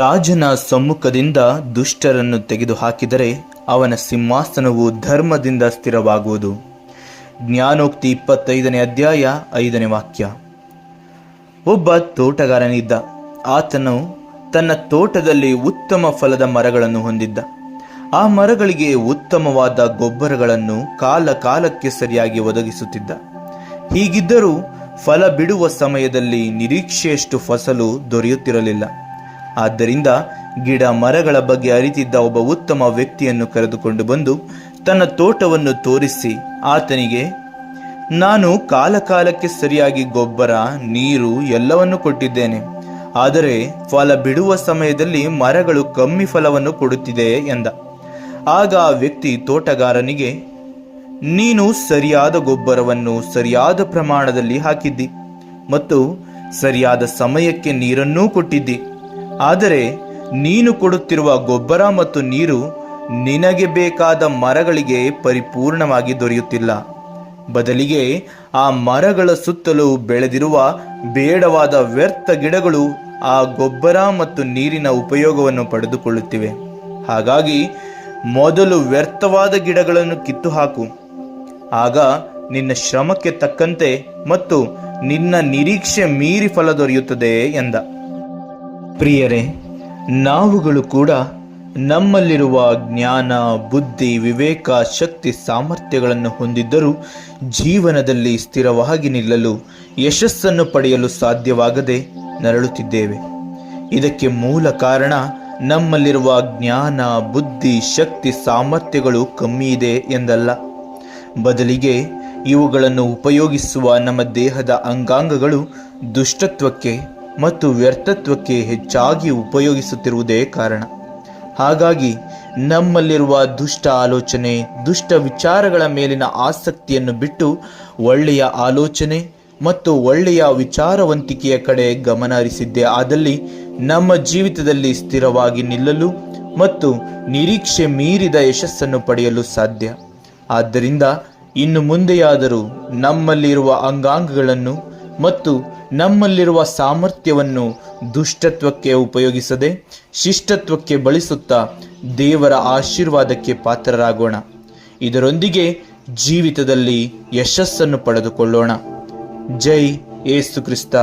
ರಾಜನ ಸಮ್ಮುಖದಿಂದ ದುಷ್ಟರನ್ನು ತೆಗೆದುಹಾಕಿದರೆ ಅವನ ಸಿಂಹಾಸನವು ಧರ್ಮದಿಂದ ಸ್ಥಿರವಾಗುವುದು. ಜ್ಞಾನೋಕ್ತಿ ಇಪ್ಪತ್ತೈದನೇ ಅಧ್ಯಾಯ ಐದನೇ ವಾಕ್ಯ. ಒಬ್ಬ ತೋಟಗಾರನಿದ್ದ. ಆತನು ತನ್ನ ತೋಟದಲ್ಲಿ ಉತ್ತಮ ಫಲದ ಮರಗಳನ್ನು ಹೊಂದಿದ್ದ. ಆ ಮರಗಳಿಗೆ ಉತ್ತಮವಾದ ಗೊಬ್ಬರಗಳನ್ನು ಕಾಲ ಕಾಲಕ್ಕೆ ಸರಿಯಾಗಿ ಒದಗಿಸುತ್ತಿದ್ದ. ಹೀಗಿದ್ದರೂ ಫಲ ಬಿಡುವ ಸಮಯದಲ್ಲಿ ನಿರೀಕ್ಷೆಯಷ್ಟು ಫಸಲು ದೊರೆಯುತ್ತಿರಲಿಲ್ಲ. ಆದ್ದರಿಂದ ಗಿಡ ಮರಗಳ ಬಗ್ಗೆ ಅರಿತಿದ್ದ ಒಬ್ಬ ಉತ್ತಮ ವ್ಯಕ್ತಿಯನ್ನು ಕರೆದುಕೊಂಡು ಬಂದು ತನ್ನ ತೋಟವನ್ನು ತೋರಿಸಿ, ಆತನಿಗೆ, ನಾನು ಕಾಲಕಾಲಕ್ಕೆ ಸರಿಯಾಗಿ ಗೊಬ್ಬರ, ನೀರು ಎಲ್ಲವನ್ನು ಕೊಟ್ಟಿದ್ದೇನೆ. ಆದರೆ ಫಲ ಬಿಡುವ ಸಮಯದಲ್ಲಿ ಮರಗಳು ಕಮ್ಮಿ ಫಲವನ್ನು ಕೊಡುತ್ತಿದೆ ಎಂದ. ಆಗ ಆ ವ್ಯಕ್ತಿ ತೋಟಗಾರನಿಗೆ, ನೀನು ಸರಿಯಾದ ಗೊಬ್ಬರವನ್ನು ಸರಿಯಾದ ಪ್ರಮಾಣದಲ್ಲಿ ಹಾಕಿದ್ದಿ ಮತ್ತು ಸರಿಯಾದ ಸಮಯಕ್ಕೆ ನೀರನ್ನೂ ಕೊಟ್ಟಿದ್ದಿ. ಆದರೆ ನೀನು ಕೊಡುತ್ತಿರುವ ಗೊಬ್ಬರ ಮತ್ತು ನೀರು ನಿನಗೆ ಬೇಕಾದ ಮರಗಳಿಗೆ ಪರಿಪೂರ್ಣವಾಗಿ ದೊರೆಯುತ್ತಿಲ್ಲ. ಬದಲಿಗೆ ಆ ಮರಗಳ ಸುತ್ತಲೂ ಬೆಳೆದಿರುವ ಬೇಡವಾದ ವ್ಯರ್ಥ ಗಿಡಗಳು ಆ ಗೊಬ್ಬರ ಮತ್ತು ನೀರಿನ ಉಪಯೋಗವನ್ನು ಪಡೆದುಕೊಳ್ಳುತ್ತಿವೆ. ಹಾಗಾಗಿ ಮೊದಲು ವ್ಯರ್ಥವಾದ ಗಿಡಗಳನ್ನು ಕಿತ್ತು ಹಾಕು ಆಗ ನಿನ್ನ ಶ್ರಮಕ್ಕೆ ತಕ್ಕಂತೆ ಮತ್ತು ನಿನ್ನ ನಿರೀಕ್ಷೆ ಮೀರಿ ಫಲ ದೊರೆಯುತ್ತದೆ ಎಂದ. ಪ್ರಿಯರೇ, ನಾವುಗಳು ಕೂಡ ನಮ್ಮಲ್ಲಿರುವ ಜ್ಞಾನ, ಬುದ್ಧಿ, ವಿವೇಕ, ಶಕ್ತಿ, ಸಾಮರ್ಥ್ಯಗಳನ್ನು ಹೊಂದಿದ್ದರೂ ಜೀವನದಲ್ಲಿ ಸ್ಥಿರವಾಗಿ ನಿಲ್ಲಲು, ಯಶಸ್ಸನ್ನು ಪಡೆಯಲು ಸಾಧ್ಯವಾಗದೆ ನರಳುತ್ತಿದ್ದೇವೆ. ಇದಕ್ಕೆ ಮೂಲ ಕಾರಣ ನಮ್ಮಲ್ಲಿರುವ ಜ್ಞಾನ, ಬುದ್ಧಿ, ಶಕ್ತಿ, ಸಾಮರ್ಥ್ಯಗಳು ಕಮ್ಮಿ ಇದೆ ಎಂದಲ್ಲ. ಬದಲಿಗೆ ಇವುಗಳನ್ನು ಉಪಯೋಗಿಸುವ ನಮ್ಮ ದೇಹದ ಅಂಗಾಂಗಗಳು ದುಷ್ಟತ್ವಕ್ಕೆ ಮತ್ತು ವ್ಯರ್ಥತ್ವಕ್ಕೆ ಹೆಚ್ಚಾಗಿ ಉಪಯೋಗಿಸುತ್ತಿರುವುದೇ ಕಾರಣ. ಹಾಗಾಗಿ ನಮ್ಮಲ್ಲಿರುವ ದುಷ್ಟ ಆಲೋಚನೆ, ದುಷ್ಟ ವಿಚಾರಗಳ ಮೇಲಿನ ಆಸಕ್ತಿಯನ್ನು ಬಿಟ್ಟು ಒಳ್ಳೆಯ ಆಲೋಚನೆ ಮತ್ತು ಒಳ್ಳೆಯ ವಿಚಾರವಂತಿಕೆಯ ಕಡೆ ಗಮನ ಹರಿಸಿದ್ದೇ ಆದಲ್ಲಿ ನಮ್ಮ ಜೀವಿತದಲ್ಲಿ ಸ್ಥಿರವಾಗಿ ನಿಲ್ಲಲು ಮತ್ತು ನಿರೀಕ್ಷೆ ಮೀರಿದ ಯಶಸ್ಸನ್ನು ಪಡೆಯಲು ಸಾಧ್ಯ. ಆದ್ದರಿಂದ ಇನ್ನು ಮುಂದೆಯಾದರೂ ನಮ್ಮಲ್ಲಿರುವ ಅಂಗಾಂಗಗಳನ್ನು ಮತ್ತು ನಮ್ಮಲ್ಲಿರುವ ಸಾಮರ್ಥ್ಯವನ್ನು ದುಷ್ಟತ್ವಕ್ಕೆ ಉಪಯೋಗಿಸದೆ, ಶಿಷ್ಟತ್ವಕ್ಕೆ ಬಳಸುತ್ತಾ ದೇವರ ಆಶೀರ್ವಾದಕ್ಕೆ ಪಾತ್ರರಾಗೋಣ. ಇದರೊಂದಿಗೆ ಜೀವಿತದಲ್ಲಿ ಯಶಸ್ಸನ್ನು ಪಡೆದುಕೊಳ್ಳೋಣ. ಜೈ ಏಸು ಕ್ರಿಸ್ತ.